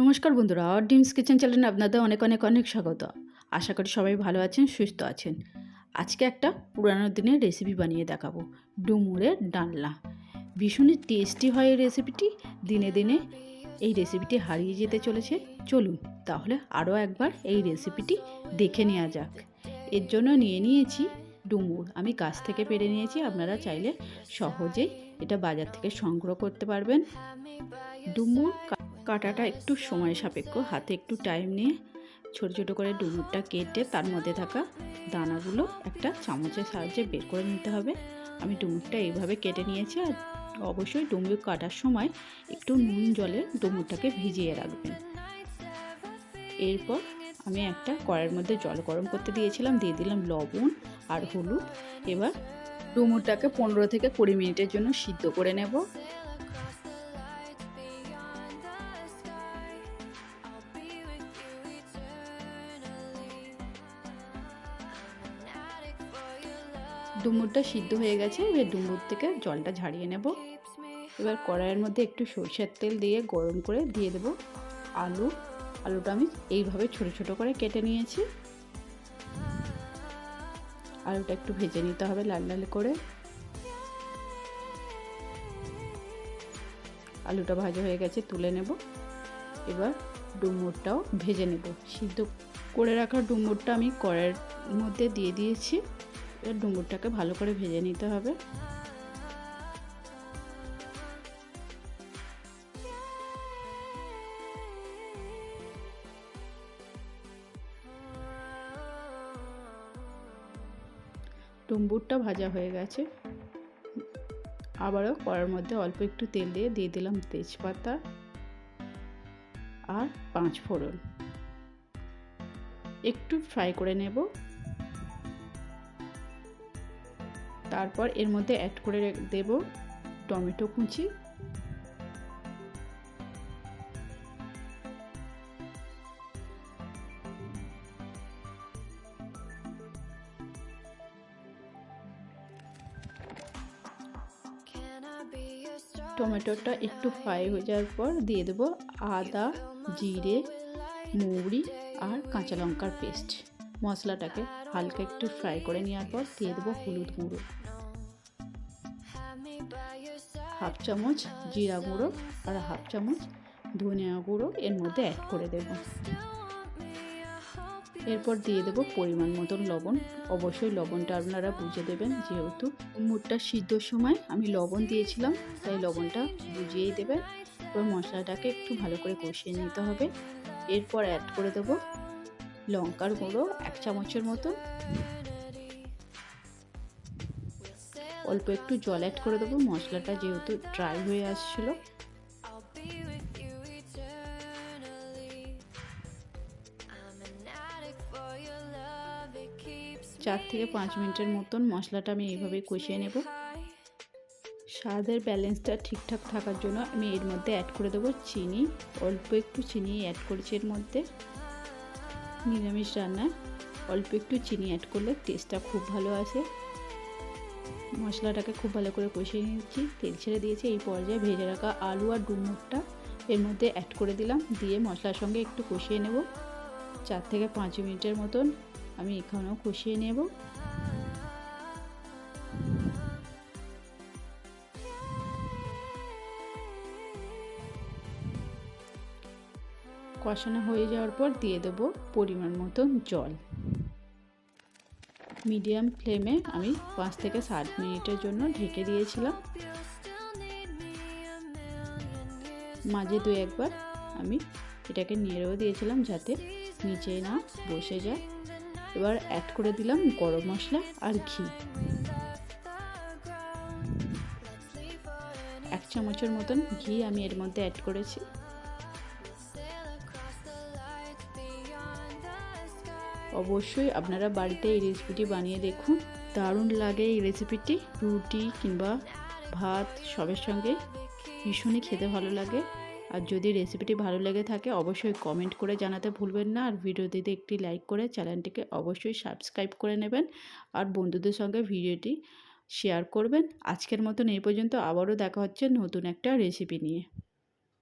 নমস্কার বন্ধুরা ডিমস কিচেন চ্যানেলে আপনাদের অনেক অনেক অনেক স্বাগত। আশা করি সবাই ভালো আছেন, সুস্থ আছেন। আজকে একটা পুরানো দিনের রেসিপি বানিয়ে দেখাবো, ডুমুরের ডালনা। ভীষণই টেস্টি হয় এই রেসিপিটি দিনে দিনে এই রেসিপিটি হারিয়ে যেতে চলেছে। চলুন তাহলে আরও একবার এই রেসিপিটি দেখে নেওয়া যাক। এর জন্য নিয়ে নিয়েছি ডুমুর। আমি গাছ থেকে পেরে নিয়েছি, আপনারা চাইলে সহজেই এটা বাজার থেকে সংগ্রহ করতে পারবেন। ডুমুর কাটাটা একটু সময় সাপেক্ষ, হাতে একটু টাইম নিয়ে ছোটো ছোটো করে ডুমুরটা কেটে তার মধ্যে থাকা দানাগুলো একটা চামচের সাহায্যে বের করে নিতে হবে। আমি ডুমুরটা এইভাবে কেটে নিয়েছি আর অবশ্যই ডুমুর কাটার সময় একটু নুন জলে ডুমুরটাকে ভিজিয়ে রাখবেন। এরপর আমি একটা কড়াইয়ের মধ্যে জল গরম করতে দিয়েছিলাম, দিয়ে দিলাম লবণ আর হলুদ। এবার ডুমুরটাকে পনেরো থেকে কুড়ি মিনিটের জন্য সিদ্ধ করে নেব। ডুমুরটা সিদ্ধ হয়ে গেছে, এবার ডুমুর থেকে জলটা ঝাড়িয়ে নেব। এবার কড়াইয়ের মধ্যে একটু সরষের তেল দিয়ে গরম করে দিয়ে দেব আলু। আলুটা আমি এইভাবে ছোট ছোট করে কেটে নিয়েছি। আলুটা একটু ভেজে নিতে হবে লাল লাল করে। আলুটা ভাজা হয়ে গেছে, তুলে নেব। এবার ডুমুরটাও ভেজে নেব। সিদ্ধ করে রাখা ডুমুরটা আমি কড়াইয়ের মধ্যে দিয়ে দিয়েছি। এবার ডুমুরটাকে ভালো করে ভেজে নিতে হবে। ডুম্বুরটা ভাজা হয়ে গেছে। আবারও কড়ার মধ্যে অল্প একটু তেল দিয়ে দিয়ে দিলাম তেজপাতা আর পাঁচ ফোড়ন। একটু ফ্রাই করে নেব। তারপর এর মধ্যে অ্যাড করে দেব টমেটো কুচি। টমেটোটা একটু ফ্রাই হয়ে যাওয়ার পর দিয়ে দেবো আদা, জিরে, মৌরি আর কাঁচা লঙ্কার পেস্ট। মশলাটাকে হালকা একটু ফ্রাই করে নেওয়ার পর দিয়ে দেবো হলুদ গুঁড়ো। হাফ চামচ জিরা গুঁড়ো আর হাফ চামচ ধনিয়া গুঁড়ো এর মধ্যে অ্যাড করে দেব। এরপর দিয়ে দেবো পরিমাণ মতন লবণ। অবশ্যই লবণটা আপনারা বুঝে দেবেন, যেহেতু মুড়টা সিদ্ধর সময় আমি লবণ দিয়েছিলাম, তাই লবণটা বুঝিয়েই দেবেন। এবার মশলাটাকে একটু ভালো করে কষিয়ে নিতে হবে। এরপর অ্যাড করে দেবো লঙ্কার গুঁড়ো এক চামচের মতো অল্প একটু জল অ্যাড করে দেবো, মশলাটা যেহেতু ড্রাই হয়ে আসছিল। চার থেকে পাঁচ মিনিটের মতন মশলাটা আমি এইভাবে কষিয়ে নেব। স্বাদের ব্যালেন্সটা ঠিকঠাক থাকার জন্য আমি এর মধ্যে অ্যাড করে দেবো চিনি। অল্প একটু চিনি অ্যাড করেছি এর মধ্যে। নিরামিষ রান্নায় অল্প একটু চিনি অ্যাড করলে টেস্টটা খুব ভালো আসে। মশলাটাকে খুব ভালো করে কষিয়ে নিয়েছি। তেল ছেড়ে দিয়েছি, এই পর্যায়ে ভেজে রাখা আলু আর ডুমুরটা এর মধ্যে অ্যাড করে দিলাম। দিয়ে মশলার সঙ্গে একটু কষিয়ে নেব। চার থেকে পাঁচ মিনিটের মতন আমি এখানেও কষিয়ে নেব। কষানো হয়ে যাওয়ার পর দিয়ে দেবো পরিমাণ মতন জল। মিডিয়াম ফ্লেমে আমি পাঁচ থেকে সাত মিনিটের জন্য ঢেকে দিয়েছিলাম। মাঝে দু একবার আমি এটাকে নেড়েও দিয়েছিলাম যাতে নিচে না বসে যায়। এবার অ্যাড করে দিলাম গরম মশলা আর ঘি। এক চামচের মতন ঘি আমি এর মধ্যে অ্যাড করেছি। অবশ্যই আপনারা বাড়িতে এই রেসিপিটি বানিয়ে দেখুন। দারুণ লাগে এই রেসিপিটি রুটি কিংবা ভাত সবের সঙ্গে ভীষণই খেতে ভালো লাগে। আর যদি রেসিপিটি ভালো লেগে থাকে, অবশ্যই কমেন্ট করে জানাতে ভুলবেন না। আর ভিডিওটিতে একটি লাইক করে চ্যানেলটিকে অবশ্যই সাবস্ক্রাইব করে নেবেন। আর বন্ধুদের সঙ্গে ভিডিওটি শেয়ার করবেন। আজকের মতন এই পর্যন্ত। আবারও দেখা হচ্ছে নতুন একটা রেসিপি নিয়ে।